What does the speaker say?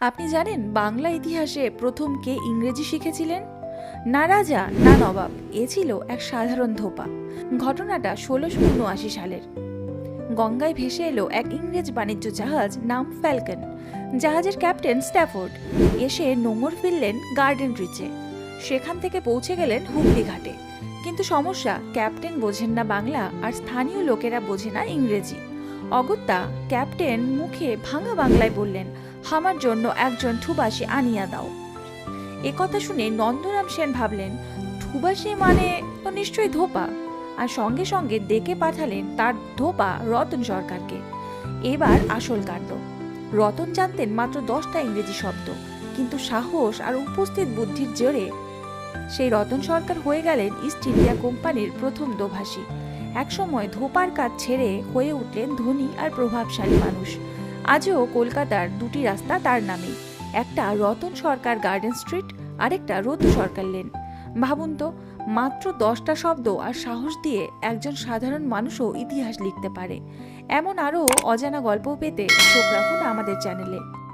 আপনি জানেন বাংলা ইতিহাসে প্রথম কে ইংরেজি শিখেছিলেন? না রাজা, না নবাব, এ ছিল এক সাধারণ ধোপা। ঘটনাটা ষোলোশো উনআশি সালের। গঙ্গায় ভেসে এলো এক ইংরেজ বাণিজ্য জাহাজ নাম ফ্যালকন। জাহাজের ক্যাপ্টেন স্ট্যাফোর্ড এসে নোঙর ফিরলেন গার্ডেন রিচে। সেখান থেকে পৌঁছে গেলেন হুগলি ঘাটে। কিন্তু সমস্যা, ক্যাপ্টেন বোঝেন না বাংলা আর স্থানীয় লোকেরা বোঝে না ইংরেজি। অগত্যা ক্যাপ্টেন মুখে ভাঙা বাংলায় বললেন, আমার জন্য একজন ঠুবাসী আনিয়া দাও। এ কথা শুনে নন্দরাম সেন ভাবলেন ঠুবাসী মানে তো নিশ্চয়ই ধোপা। আর সঙ্গে সঙ্গে ডেকে পাঠালেন তার ধোপা রতন সরকারকে। এবার আসল কাণ্ড। রতন জানতেন মাত্র দশটা ইংরেজি শব্দ, কিন্তু সাহস আর উপস্থিত বুদ্ধির জোরে সেই রতন সরকার হয়ে গেলেন ইস্ট ইন্ডিয়া কোম্পানির প্রথম দোভাষী। একসময় ধোপার কাজ ছেড়ে হয়ে উঠলেন ধনী আর প্রভাবশালী মানুষ। আজও কলকাতার দুটি রাস্তা তার নামে, একটা রতন সরকার গার্ডেন স্ট্রিট, আরেকটা রতু সরকার লেন। ভাবুন তো, মাত্র দশটা শব্দ আর সাহস দিয়ে একজন সাধারণ মানুষও ইতিহাস লিখতে পারে। এমন আরও অজানা গল্প পেতে চোখ রাখুন আমাদের চ্যানেলে।